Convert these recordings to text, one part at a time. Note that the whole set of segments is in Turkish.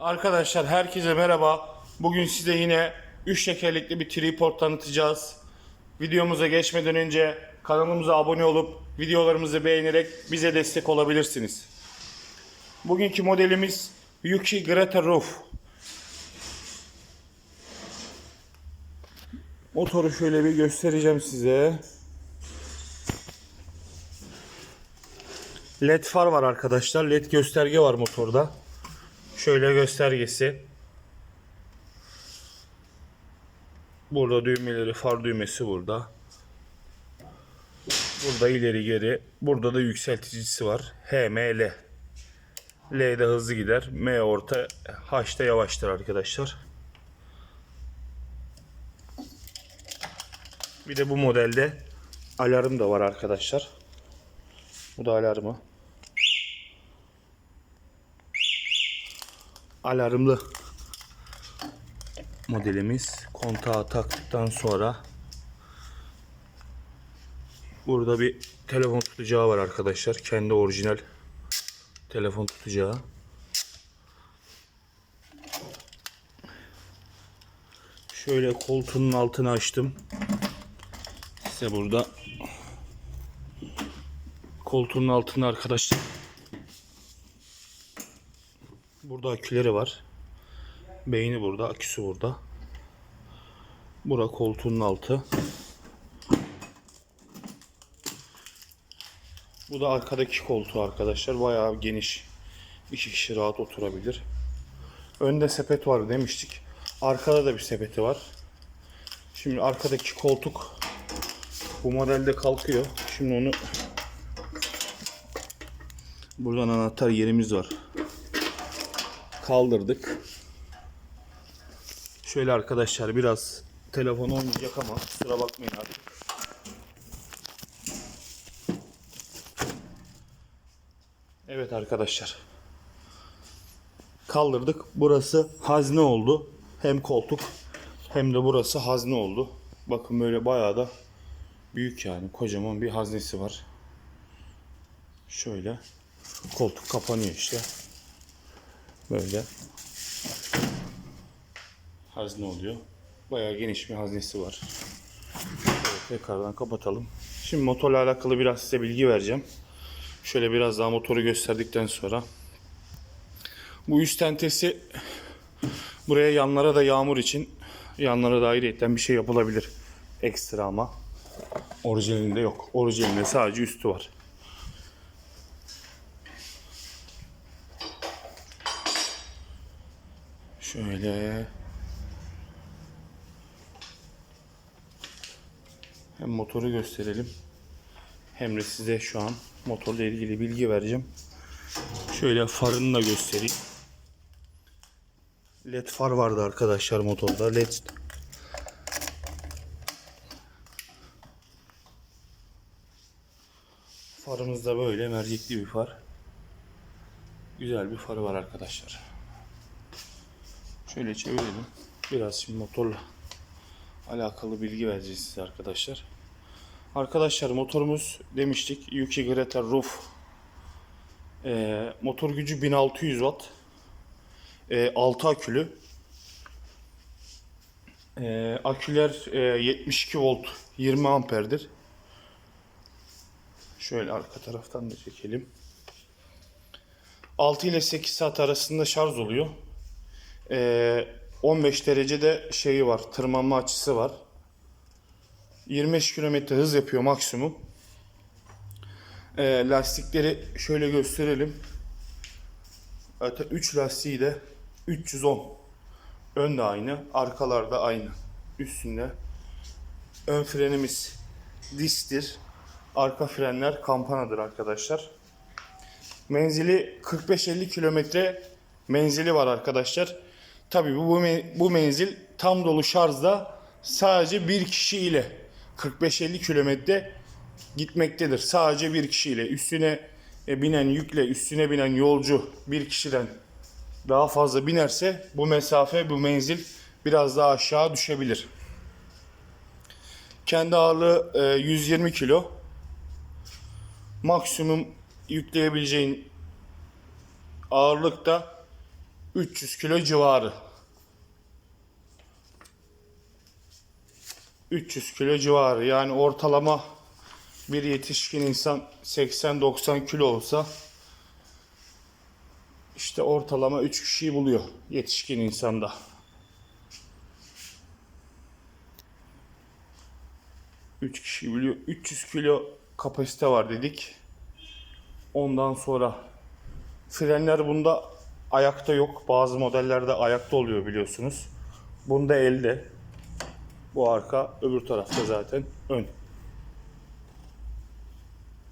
Arkadaşlar herkese merhaba. Bugün size yine 3 tekerlekli bir tripod tanıtacağız. Videomuza geçmeden önce kanalımıza abone olup videolarımızı beğenerek bize destek olabilirsiniz. Bugünkü modelimiz Yuki Greta Roof. Motoru şöyle bir göstereceğim size. LED far var arkadaşlar. LED gösterge var motorda. Şöyle göstergesi. Burada düğmeleri, far düğmesi burada. Burada ileri geri. Burada da yükselticisi var. HML. L'de hızlı gider. M orta, H'da yavaştır arkadaşlar. Bir de bu modelde alarm da var arkadaşlar. Bu da alarmı. Alarmlı modelimiz. Kontağı taktıktan sonra burada bir telefon tutacağı var arkadaşlar. Kendi orijinal telefon tutacağı. Şöyle koltuğun altını açtım. Size burada koltuğun altında arkadaşlar burada aküleri var. Beyni burada, aküsü burada. Bura koltuğun altı. Bu da arkadaki koltuğu arkadaşlar. Bayağı geniş. İki kişi rahat oturabilir. Önde sepet var demiştik. Arkada da bir sepeti var. Şimdi arkadaki koltuk bu modelde kalkıyor. Şimdi onu buradan anahtar yerimiz var. Kaldırdık. Şöyle arkadaşlar biraz telefon olmayacak ama kusura bakmayın artık. Evet arkadaşlar. Kaldırdık. Burası hazne oldu. Hem koltuk hem de burası hazne oldu. Bakın böyle bayağı da büyük yani. Kocaman bir haznesi var. Şöyle. Koltuk kapanıyor işte. Böyle. Hazne oluyor. Bayağı geniş bir haznesi var. Şöyle tekrardan kapatalım. Şimdi motorla alakalı biraz size bilgi vereceğim. Şöyle biraz daha motoru gösterdikten sonra. Bu üst tentesi buraya yanlara da yağmur için yanlara da ayrıyetten bir şey yapılabilir. Ekstra ama. Orijinalinde yok. Orijinalinde sadece üstü var. Şöyle hem motoru gösterelim hem de size şu an motorla ilgili bilgi vereceğim. Şöyle farını da göstereyim. LED far vardı arkadaşlar motorda. LED Farımız da böyle mercekli bir far. Güzel bir farı var arkadaşlar. Şöyle çevirelim. Biraz şimdi motorla alakalı bilgi vereceğiz size arkadaşlar. Arkadaşlar motorumuz demiştik Yuki Greta Roof. Ee, motor gücü 1600 watt. Ee, 6 akülü. Ee, aküler e, 72 volt 20 amperdir. Şöyle arka taraftan da çekelim. 6 ile 8 saat arasında şarj oluyor. Ee, 15 derecede şeyi var, tırmanma açısı var. 25 km hız yapıyor maksimum. Ee, lastikleri şöyle gösterelim. Öte 3 lastiği de 310. Ön de aynı, arkalar da aynı. Üstünde ön frenimiz disktir. Arka frenler kampanadır arkadaşlar. Menzili 45-50 kilometre menzili var arkadaşlar. Tabii bu, bu, me- bu menzil tam dolu şarjda sadece bir kişi ile 45-50 kilometre gitmektedir. Sadece bir kişiyle. Üstüne e, binen yükle, üstüne binen yolcu bir kişiden daha fazla binerse bu mesafe, bu menzil biraz daha aşağı düşebilir. Kendi ağırlığı e, 120 kilo. Maksimum yükleyebileceğin ağırlık da 300 kilo civarı. 300 kilo civarı yani ortalama bir yetişkin insan 80-90 kilo olsa işte ortalama 3 kişiyi buluyor yetişkin insanda. Üç kişi biliyor. 300 kilo kapasite var dedik. Ondan sonra frenler bunda ayakta yok. Bazı modellerde ayakta oluyor biliyorsunuz. Bunda elde. Bu arka, öbür tarafta zaten ön.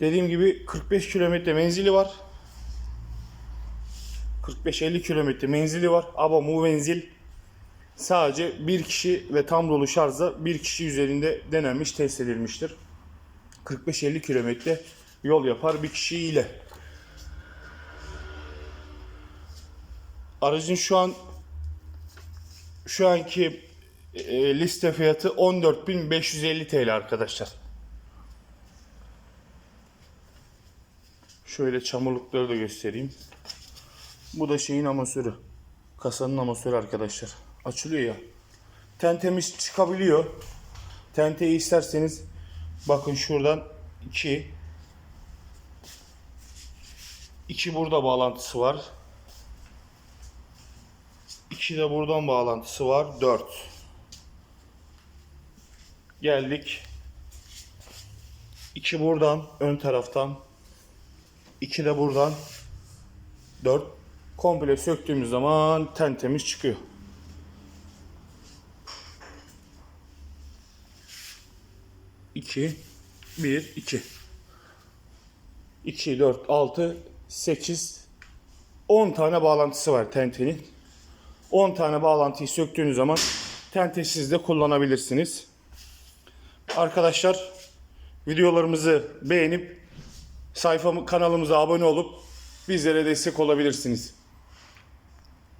Dediğim gibi 45 kilometre menzili var. 45-50 kilometre menzili var ama bu menzil sadece bir kişi ve tam dolu şarjla bir kişi üzerinde denenmiş, test edilmiştir. 45-50 kilometre yol yapar bir kişi Aracın şu an şu anki e, liste fiyatı 14.550 TL arkadaşlar. Şöyle çamurlukları da göstereyim. Bu da şeyin amasörü. Kasanın amasörü arkadaşlar. Açılıyor ya. Tentemiz çıkabiliyor. Tenteyi isterseniz bakın şuradan 2 2 burada bağlantısı var. 2 de buradan bağlantısı var. 4 Geldik. 2 buradan ön taraftan 2 de buradan 4 komple söktüğümüz zaman tentemiz çıkıyor. İki, bir, iki. İki, dört, altı, sekiz, on tane bağlantısı var tentenin. 10 tane bağlantıyı söktüğünüz zaman tentesiz de kullanabilirsiniz. Arkadaşlar videolarımızı beğenip sayfamı kanalımıza abone olup bizlere destek olabilirsiniz.